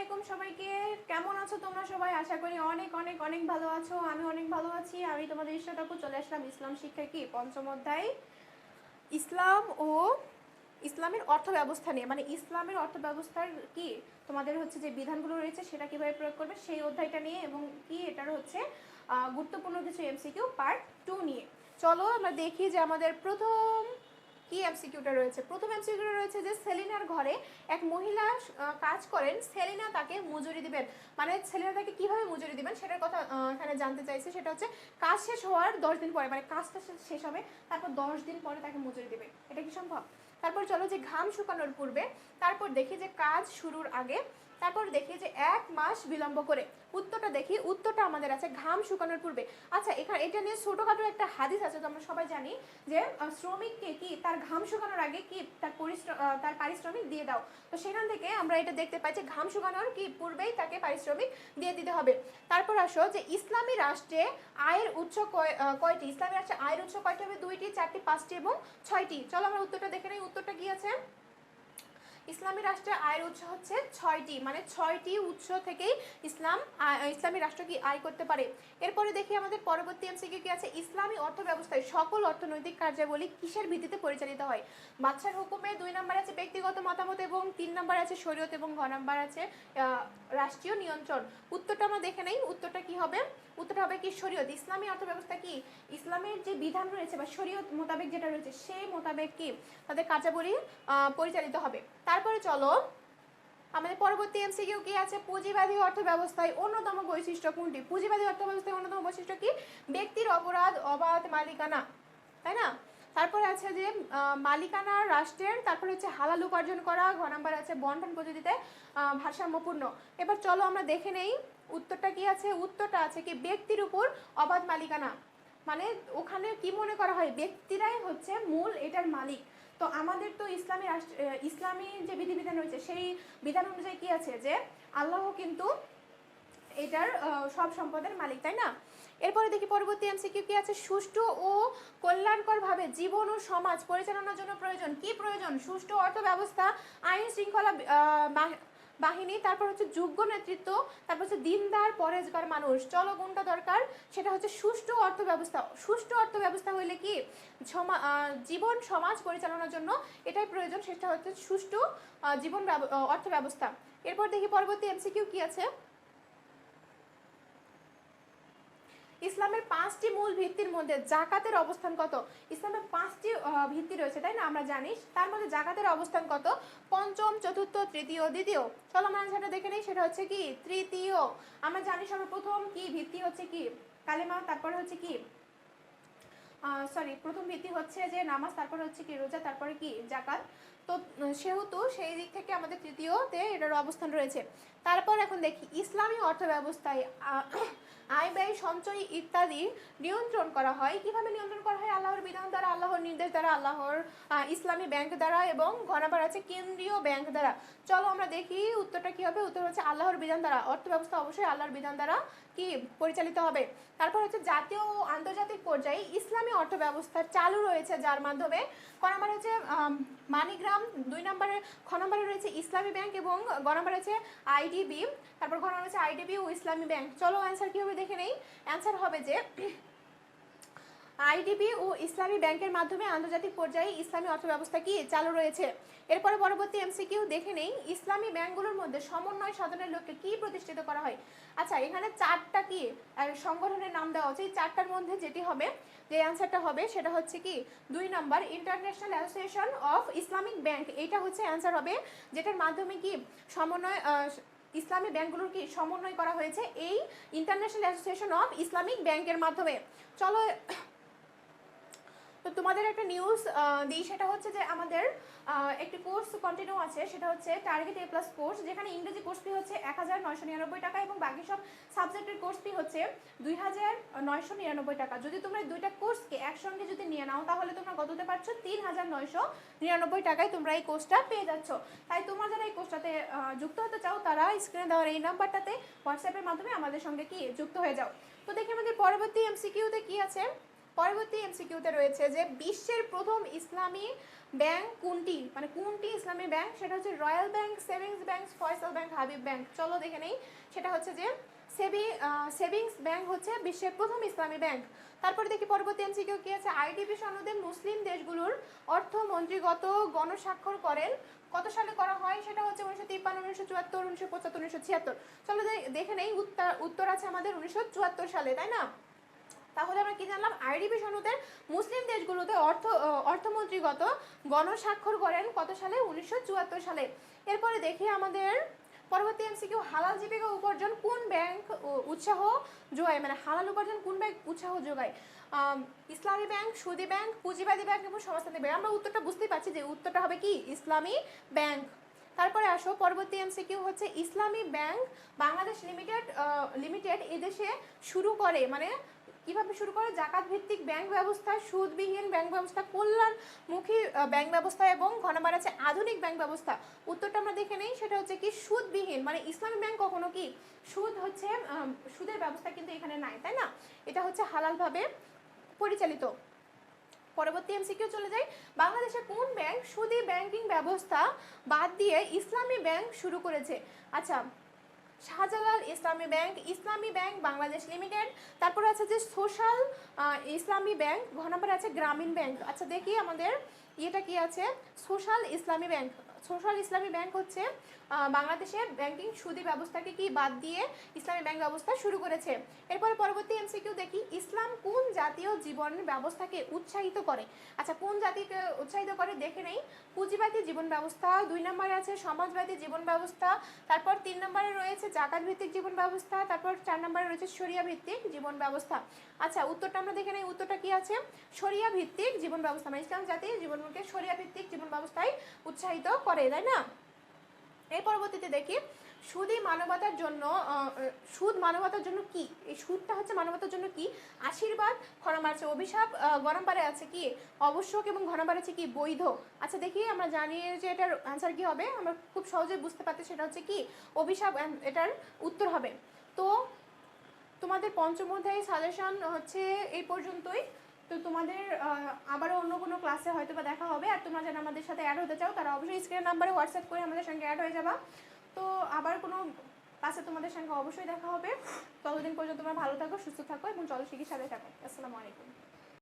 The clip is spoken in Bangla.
আলাইকুম সবাইকে। কেমন আছো তোমরা সবাই? আশা করি অনেক অনেক অনেক ভালো আছো। আমি অনেক ভালো আছি। আমি তোমাদের ঈশ্বরটাকু চলে আসলাম ইসলাম শিক্ষা কি? পঞ্চম অধ্যায়। ইসলাম ও ইসলামের অর্থ ব্যবস্থা নিয়ে। মানে ইসলামের অর্থ ব্যবস্থার কি? তোমাদের হচ্ছে যে বিধানগুলো রয়েছে, সেটা কীভাবে প্রয়োগ করবে, সেই অধ্যায়টা নিয়ে এবং কি এটার হচ্ছে গুরুত্বপূর্ণ কিছু এমসিকিউ পার্ট টু নিয়ে। চলো আমরা দেখি যে আমাদের প্রথম কি এমসিকিউটা রয়েছে? প্রথম এমসিকিউটা রয়েছে যে সেলিনার ঘরে এক মহিলা কাজ করেন। সেলিনা তাকে মজুরি দিবেন। মানে সেলিনা তাকে কীভাবে মজুরি দিবেন সেটার কথা এখানে জানতে চাইছে। সেটা হচ্ছে কাজ শেষ হওয়ার দশ দিন পরে মানে কাজটা শেষ হবে, তারপর দশ দিন পরে তাকে মজুরি দিবে। এটা কি সম্ভব? তারপর চলো যে ঘাম শুকানোর পূর্বে, তারপর দেখি যে কাজ শুরুর আগে তারপর দেখি যে এক মাস বিলম্ব করে। উত্তরটা দেখি, উত্তরটা আমাদের আছে ঘাম শুকানোর পূর্বে। আচ্ছা এখানে এটা নিয়ে ছোটখাটো একটা হাদিস আছে, তো আমরা সবাই জানি যে শ্রমিককে কি তার ঘাম শুকানোর আগে কি তার পরিশ্রম তার পারিশ্রমিক দিয়ে দাও। তো সেখান থেকে আমরা এটা দেখতে পাই যে ঘাম শুকানোর কি পূর্বেই তাকে পারিশ্রমিক দিয়ে দিতে হবে। তারপর আসো যে ইসলামী রাষ্ট্রে আয়ের উৎস কয়- কয়টি? ইসলামী রাষ্ট্রে আয়ের উৎস কয়টি হবে? দুইটি, চারটি, পাঁচটি এবং ছয়টি। চলো আমরা উত্তরটা দেখে নিই। ইসলামী রাষ্ট্রের আয়ের উৎস হচ্ছে ছয়টি মানে ছয়টি উৎস থেকেই ইসলাম ইসলামী রাষ্ট্র কি আয় করতে পারে। এরপরে দেখি আমাদের পরবর্তী এমসিকিউ কি আছে। ইসলামী অর্থ ব্যবস্থায় সকল অর্থনৈতিক কার্যাবলী কিসের ভিত্তিতে পরিচালিত হয়? বাদশার হুকুমে দুই নম্বর আছে ব্যক্তিগত মতামত এবং তিন নম্বর আছে শরীয়ত এবং ঘ নম্বর আছে রাষ্ট্রীয় নিয়ন্ত্রণ। উত্তরটা আমরা দেখে নেই। উত্তরটা কি হবে? উত্তরটা হবে কি শরীয়ত। ইসলামী অর্থ ব্যবস্থা কি? ইসলামের যে বিধান রয়েছে বা শরীয়ত মোতাবেক যেটা রয়েছে, সেই মোতাবেক কি তাদের কার্যাবলী পরিচালিত হবে। তারপরে চলো, আমাদের পরবর্তী এমসিকিউ কি আছে? পুঁজিবাদী অর্থ ব্যবস্থায় অন্যতম বৈশিষ্ট্য কোনটি? পুঁজিবাদী অর্থ ব্যবস্থায় অন্যতম বৈশিষ্ট্য কি? ব্যক্তির অপরাধ, অবাধ, মালিকানা, তাই না? তারপরে আছে যে মালিকানা, রাষ্ট্রের, তারপরে হচ্ছে হালাল উপার্জন করা, ঘ নাম্বার আছে বন্টন পদ্ধতিতে ভারসাম্যপূর্ণ। এবার চলো আমরা দেখে নেই, উত্তরটা কি আছে? উত্তরটা আছে কি, ব্যক্তির উপর অবাধ মালিকানা। মানে ওখানে কি মনে করা হয়? ব্যক্তিরাই হচ্ছে মূল, এটার মালিক। তো আমাদের তো ইসলামী রাষ্ট্র ইসলামী যে বিধিবিধান রয়েছে, সেই বিধান অনুযায়ী কি আছে যে, আল্লাহ কিন্তু এটার সব সম্পদের মালিক, তাই না? এরপরে দেখি পরবর্তী এমসিকিউ কি আছে? সুষ্ঠু ও কল্যাণকরভাবে জীবন ও সমাজ পরিচালনার জন্য প্রয়োজন। কি প্রয়োজন? সুষ্ঠু অর্থ ব্যবস্থা আইন শৃঙ্খলা বাহিনী, তারপর হচ্ছে যোগ্য নেতৃত্ব, তারপর হচ্ছে দিনদার পরেজগার মানুষ। চলো, কোনটা দরকার? সেটা হচ্ছে সুষ্ঠু অর্থ ব্যবস্থা সুষ্ঠু অর্থ ব্যবস্থা হইলে কি? জীবন, সমাজ পরিচালনার জন্য এটাই প্রয়োজন। সেটা হচ্ছে সুষ্ঠু জীবন অর্থ ব্যবস্থা এরপর দেখি পরবর্তী এমসিকিউ কি আছে? ইসলামের পাঁচটি মূল ভিত্তির মধ্যে জাকাতের অবস্থান কত? ইসলামের পাঁচটি ভিত্তি রয়েছে, তাই না? আমরা জানি। তার মধ্যে জাকাতের অবস্থান কত? পঞ্চম, চতুর্থ, তৃতীয়, দ্বিতীয়। চলো আমরা সেটা দেখে নিই, সেটা হচ্ছে কি? তৃতীয়। আমরা জানি সর্বপ্রথম কি ভিত্তি হচ্ছে কি? কালেমা, তারপরে হচ্ছে কি? সরি প্রথম ভিত্তি হচ্ছে যে নামাজ, তারপরে হচ্ছে কি রোজা, তারপরে কি জাকাত। তো, সেহেতু সেই দিক থেকে আমাদের তৃতীয়তে এটার অবস্থান রয়েছে। তারপর এখন দেখি, ইসলামী অর্থ ব্যবস্থায় আয় ব্যয় সঞ্চয় ইত্যাদি নিয়ন্ত্রণ করা হয়। কীভাবে নিয়ন্ত্রণ করা হয়? আল্লাহর বিধান দ্বারা, আল্লাহর নির্দেশ দ্বারা, আল্লাহর ইসলামী ব্যাংক দ্বারা এবং ঘনাবার আছে কেন্দ্রীয় ব্যাংক দ্বারা। চলো আমরা দেখি উত্তরটা কি হবে? উত্তর হচ্ছে আল্লাহর বিধান দ্বারা। অর্থ ব্যবস্থা অবশ্যই আল্লাহর বিধান দ্বারা কি পরিচালিত হবে। তারপর হচ্ছে জাতীয় ও আন্তর্জাতিক পর্যায়ে ইসলামী অর্থ ব্যবস্থা চালু রয়েছে যার মাধ্যমে। ক নম্বরে হচ্ছে মানিগ্রাম, দুই নম্বরে, খ নম্বরে রয়েছে ইসলামী ব্যাংক এবং গ নম্বরে হচ্ছে আইডিবি। তারপর ঘ নম্বর হচ্ছে আইডিবি ও ইসলামী ব্যাংক। চলো অ্যান্সার কীভাবে দেখে নেই? অ্যান্সার হবে যে আইডিবি ও ইসলামী ব্যাংকের মাধ্যমে আন্তর্জাতিক পর্যায়ে ইসলামী অর্থব্যবস্থা কি চালু রয়েছে? এরপরে পরবর্তী এমসিকিউ দেখে নেই, ইসলামী ব্যাংকগুলোর মধ্যে সমন্বয় সাধনের লক্ষ্যে কি প্রতিষ্ঠিত করা হয়? আচ্ছা এখানে চারটা কি সংগঠনের নাম দেওয়া হচ্ছে। এই চারটার মধ্যে যেটি হবে, যে অ্যান্সারটা হবে, সেটা হচ্ছে কি, দুই নম্বর international association of Islamic bank এইটা হচ্ছে অ্যান্সার হবে, যেটার মাধ্যমে কি সমন্বয় ইসলামী ব্যাংকগুলোর কি সমন্বয় করা হয়েছে, এই ইন্টারন্যাশনাল অ্যাসোসিয়েশন অফ ইসলামিক ব্যাংকের মাধ্যমে। চলো তো তোমাদের একটা নিউজ দিই, সেটা হচ্ছে যে আমাদের একটি কোর্স কন্টিনিউ আছে, সেটা হচ্ছে টার্গেট এ প্লাস কোর্স যেখানে ইংরেজি কোর্স ফি হচ্ছে এক হাজার নয়শো নিরানব্বই টাকা এবং বাকি সব সাবজেক্টের কোর্স ফি হচ্ছে দুই হাজার নয়শো নিরানব্বই টাকা। যদি তোমরা দুইটা কোর্সকে একসঙ্গে যদি নিয়ে নাও, তাহলে তোমরা কত হতে পারছ? তিন হাজার নয়শো নিরানব্বই টাকায় তোমরা এই কোর্সটা পেয়ে যাচ্ছ। তাই তোমরা যারা এই কোর্সটাতে যুক্ত হতে চাও, তারা স্ক্রিনে দেওয়ার এই নাম্বারটাতে হোয়াটসঅ্যাপের মাধ্যমে আমাদের সঙ্গে কি যুক্ত হয়ে যাও। তো দেখি আমাদের পরবর্তী এমসিকিউতে কি আছে। পরবর্তী এমসিকিউতে রয়েছে যে বিশ্বের প্রথম ইসলামী ব্যাংক কোনটি? মানে কোনটি ইসলামী ব্যাংক? সেটা হচ্ছে royal bank savings bank Faysal bank Habib bank চলো দেখে নেই। সেটা হচ্ছে যে সেভি সেভিংস ব্যাংক হচ্ছে বিশ্বের প্রথম ইসলামী ব্যাংক। তারপরে দেখি পরবর্তী এমসিকিউ কি আছে? আইডিপি সনদে মুসলিম দেশগুলোর অর্থমন্ত্রীগত গণস্বাক্ষর করেন। কত সালে করা হয়? সেটা হচ্ছে উনিশশো তিপ্পান্ন, উনিশশো চুয়াত্তর, উনিশশো পঁচাত্তর, উনিশশো ছিয়াত্তর। চলো দেখে নেই। উত্তর উত্তর আছে আমাদের উনিশশো চুয়াত্তর সালে, তাই না? তাহলে আমরা কি জানলাম? আইডিপি সনদের মুসলিম দেশগুলোতে অর্থ অর্থমন্ত্রীগত গণস্বাক্ষর করেন কত সালে? উনিশশো চুয়াত্তর সালে। এরপরে দেখি আমাদের পরবর্তী এমসিকিউ হালাল জীবিকা উপার্জন কোন ব্যাংক উৎসাহ যোগায়? মানে হালাল উপার্জন কোন ব্যাংক উৎসাহ আম, ইসলামী ব্যাংক সুদী ব্যাংক পুঁজিবাদী ব্যাংক এবং সমাজতান্ত্রিক ব্যাংক। আমরা উত্তরটা বুঝতেই পারছি যে উত্তরটা হবে কি? ইসলামী ব্যাংক। তারপরে আসো পরবর্তী এমসি এমসিকিউ হচ্ছে ইসলামী ব্যাংক বাংলাদেশ লিমিটেড লিমিটেড এদেশে শুরু করে। মানে কীভাবে শুরু করে? জাকাত ভিত্তিক ব্যাংক ব্যবস্থা সুদবিহীন ব্যাংক ব্যবস্থা, কল্যাণমুখী ব্যাংক ব্যবস্থা এবং ঘন বাড়াচ্ছে আধুনিক ব্যাংক ব্যবস্থা। উত্তরটা আমরা দেখে নেই, সেটা হচ্ছে কি সুদবিহীন মানে ইসলামী ব্যাংক কখনো কি সুদ হচ্ছে সুদের ব্যবস্থা কিন্তু এখানে নাই, তাই না? এটা হচ্ছে হালালভাবে পরিচালিত। পরবর্তী এমসিকিউ চলে যাই। বাংলাদেশে কোন ব্যাংক সুদী ব্যাংকিং ব্যবস্থা বাদ দিয়ে ইসলামী ব্যাংক শুরু করেছে? আচ্ছা শাহজালাল ইসলামী ব্যাংক ইসলামী ব্যাংক বাংলাদেশ লিমিটেড। তারপর আছে যে সোশ্যাল ইসলামী ব্যাংক। ঘ নম্বরে আছে গ্রামীণ ব্যাংক। আচ্ছা দেখি আমাদের ইয়েটা কি আছে? সোশ্যাল ইসলামী ব্যাংক। সোশ্যাল ইসলামী ব্যাংক হচ্ছে আহ, বাংলাদেশের ব্যাংকিং সুদী ব্যবস্থাকে কি বাদ দিয়ে ইসলামী ব্যাংক ব্যবস্থা শুরু করেছে। এরপরে পরবর্তী এমসিকিউ দেখি ইসলাম কোন জাতীয় জীবন ব্যবস্থাকে উৎসাহিত করে? আচ্ছা কোন জাতিকে উৎসাহিত করে দেখে নেই। পুঁজিবাদী জীবন ব্যবস্থা দুই নম্বরে আছে সমাজবাদী জীবন ব্যবস্থা তারপর তিন নম্বরে রয়েছে জাকাত ভিত্তিক জীবন ব্যবস্থা তারপর চার নম্বরে রয়েছে শরিয়া ভিত্তিক জীবন ব্যবস্থা। আচ্ছা উত্তরটা আমরা দেখে নেই উত্তরটা কি আছে? শরিয়া ভিত্তিক জীবন ব্যবস্থা মানে ইসলাম জাতি জীবনকে শরিয়া ভিত্তিক জীবন ব্যবস্থায় উৎসাহিত করে তাই না? এই পরবর্তীতে দেখি সুদই মানবতার জন্য সুদ মানবতার জন্য কি? এই সুদটা হচ্ছে মানবতার জন্য কি? আশীর্বাদ খরম আছে। অভিশাপ আহ, গরম পারে আছে কি? আবশ্যক এবং ঘনম পারে আছে কি? বৈধ। আচ্ছা দেখি আমরা জানি যে এটার অ্যান্সার কি হবে? আমরা খুব সহজে বুঝতে পারছি সেটা হচ্ছে কি? অভিশাপ এটার উত্তর হবে। তো তোমাদের পঞ্চম অধ্যায় সাজেশন হচ্ছে এই পর্যন্তই। তো তোমাদের আবারও অন্য কোনো ক্লাসে হয়তো বা দেখা হবে, আর তোমরা যেন আমাদের সাথে অ্যাড হতে চাও, তারা অবশ্যই স্ক্রিন নাম্বারে হোয়াটসঅ্যাপ করে আমাদের সঙ্গে অ্যাড হয়ে যাবা। তো আবার কোনো ক্লাসে তোমাদের সঙ্গে অবশ্যই দেখা হবে। ততদিন পর্যন্ত তোমরা ভালো থাকো, সুস্থ থাকো, এবং জলশিকির সাথে থাকো। আসসালামু আলাইকুম।